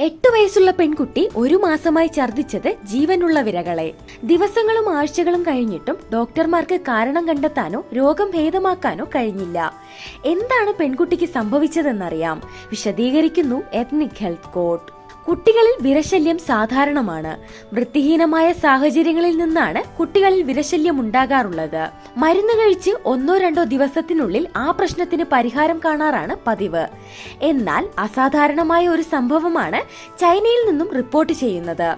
എട്ടു വയസ്സുള്ള പെൺകുട്ടി ഒരു മാസമായി ഛർദ്ദിച്ചത് ജീവനുള്ള വിരകളെ. ദിവസങ്ങളും ആഴ്ചകളും കഴിഞ്ഞിട്ടും ഡോക്ടർമാർക്ക് കാരണം കണ്ടെത്താനോ രോഗം ഭേദമാക്കാനോ കഴിഞ്ഞില്ല. എന്താണ് പെൺകുട്ടിക്ക് സംഭവിച്ചതെന്നറിയാം. വിശദീകരിക്കുന്നു എത്നിക് ഹെൽത്ത് കോട്ട് കുട്ടികളിൽ വിരശല്യം സാധാരണമാണ്. വൃത്തിഹീനമായ സാഹചര്യങ്ങളിൽ നിന്നാണ് കുട്ടികളിൽ വിരശല്യം ഉണ്ടാകാറുള്ളത്. മരുന്ന് കഴിച്ച് ഒന്നോ രണ്ടോ ദിവസത്തിനുള്ളിൽ ആ പ്രശ്നത്തിന് പരിഹാരം കാണാറാണ് പതിവ്. എന്നാൽ അസാധാരണമായ ഒരു സംഭവമാണ് ചൈനയിൽ നിന്നും റിപ്പോർട്ട് ചെയ്യുന്നത്.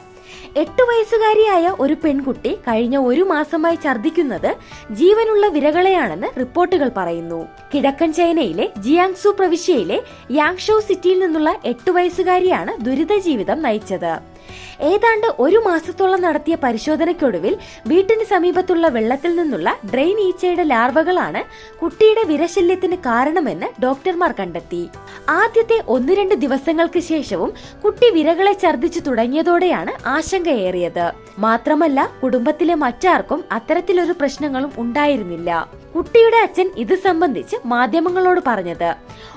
എട്ടു വയസ്സുകാരിയായ ഒരു പെൺകുട്ടി കഴിഞ്ഞ ഒരു മാസമായി ഛർദ്ദിക്കുന്നത് ജീവനുള്ള വിരകളെയാണെന്ന് റിപ്പോർട്ടുകൾ പറയുന്നു. കിഴക്കൻ ചൈനയിലെ ജിയാങ്സു പ്രവിശ്യയിലെ യാങ്ഷോ സിറ്റിയിൽ നിന്നുള്ള എട്ട് വയസ്സുകാരിയാണ് ദുരിത ജീവിതം നയിച്ചത്. ഏതാണ്ട് ഒരു മാസത്തോളം നടത്തിയ പരിശോധനയ്ക്കൊടുവിൽ വീട്ടിന് സമീപത്തുള്ള വെള്ളത്തിൽ നിന്നുള്ള ഡ്രെയിൻ ഈച്ചയുടെ ലാർവകളാണ് കുട്ടിയുടെ വിരശല്യത്തിന് കാരണമെന്ന് ഡോക്ടർമാർ കണ്ടെത്തി. ആദ്യത്തെ ഒന്ന് രണ്ട് ദിവസങ്ങൾക്ക് ശേഷവും കുട്ടി വിരകളെ ഛർദ്ദിച്ചു തുടങ്ങിയതോടെയാണ് ആശങ്കയേറിയത്. മാത്രമല്ല കുടുംബത്തിലെ മറ്റാർക്കും അത്തരത്തിലൊരു പ്രശ്നങ്ങളും ഉണ്ടായിരുന്നില്ല. കുട്ടിയുടെ അച്ഛൻ ഇത് സംബന്ധിച്ച് മാധ്യമങ്ങളോട് പറഞ്ഞത്.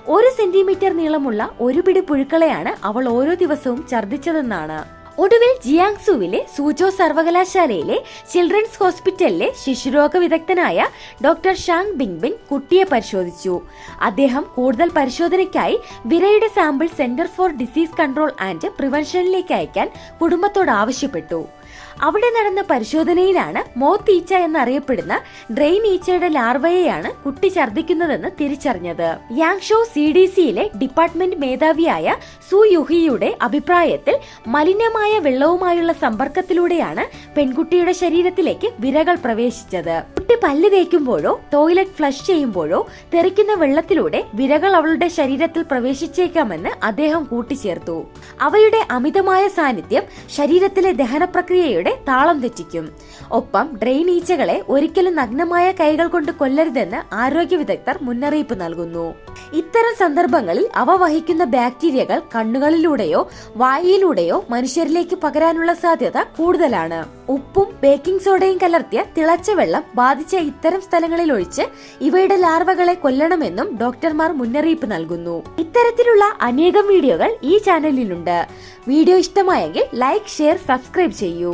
ഒരു സെന്റിമീറ്റർ നീളമുള്ള ഒരു പിടി പുഴുക്കളെയാണ് അവൾ ഓരോ ദിവസവും ഛർദ്ദിച്ചതെന്നാണ്. ഒടുവിൽ ജിയാങ്സുവിലെ സൂചോ സർവകലാശാലയിലെ ചിൽഡ്രൻസ് ഹോസ്പിറ്റലിലെ ശിശുരോഗ വിദഗ്ധനായ ഡോക്ടർ ഷാങ് ബിങ്ബിൻ കുട്ടിയെ പരിശോധിച്ചു. അദ്ദേഹം കൂടുതൽ പരിശോധനയ്ക്കായി വിരയുടെ sample centre for disease control and പ്രിവെൻഷനിലേക്ക് അയക്കാൻ കുടുംബത്തോട് ആവശ്യപ്പെട്ടു. അവിടെ നടന്ന പരിശോധനയിലാണ് മോത്ത് ഈച്ച എന്നറിയപ്പെടുന്ന ഡ്രെയിൻ ഈച്ചയുടെ ലാർവയെയാണ് കുട്ടി ഛർദ്ദിക്കുന്നതെന്ന് തിരിച്ചറിഞ്ഞത്. യാങ്ഷോ സി ഡി സിയിലെ ഡിപ്പാർട്ട്മെന്റ് മേധാവിയായ സു യുഹിയുടെ അഭിപ്രായത്തിൽ മലിനമായ വെള്ളവുമായുള്ള സമ്പർക്കത്തിലൂടെയാണ് പെൺകുട്ടിയുടെ ശരീരത്തിലേക്ക് വിരകൾ പ്രവേശിച്ചത്. കുട്ടി പല്ല് തേക്കുമ്പോഴോ ടോയ്ലറ്റ് ഫ്ലഷ് ചെയ്യുമ്പോഴോ തെറിക്കുന്ന വെള്ളത്തിലൂടെ വിരകൾ അവളുടെ ശരീരത്തിൽ പ്രവേശിച്ചേക്കാമെന്ന് അദ്ദേഹം കൂട്ടിച്ചേർത്തു. അവയുടെ അമിതമായ സാന്നിധ്യം ശരീരത്തിലെ ദഹന പ്രക്രിയയുടെ താളം തെറ്റിക്കും. ഒപ്പം ഡ്രെയിൻ ഈച്ചകളെ ഒരിക്കലും നഗ്നമായ കൈകൾ കൊണ്ട് കൊല്ലരുതെന്ന് ആരോഗ്യ വിദഗ്ധർ മുന്നറിയിപ്പ് നൽകുന്നു. ഇത്തരം സന്ദർഭങ്ങളിൽ അവ വഹിക്കുന്ന ബാക്ടീരിയകൾ കണ്ണുകളിലൂടെയോ വായിലൂടെയോ മനുഷ്യരിലേക്ക് പകരാനുള്ള സാധ്യത കൂടുതലാണ്. ഉപ്പും ബേക്കിംഗ് സോഡയും കലർത്തിയ തിളച്ച വെള്ളം ബാധിച്ച ഇത്തരം സ്ഥലങ്ങളിൽ ഒഴിച്ച് ഇവയുടെ ലാർവകളെ കൊല്ലണമെന്നും ഡോക്ടർമാർ മുന്നറിയിപ്പ് നൽകുന്നു. ഇത്തരത്തിലുള്ള അനേകം വീഡിയോകൾ ഈ ചാനലിലുണ്ട്. വീഡിയോ ഇഷ്ടമായെങ്കിൽ ലൈക്ക് ഷെയർ സബ്സ്ക്രൈബ് ചെയ്യൂ.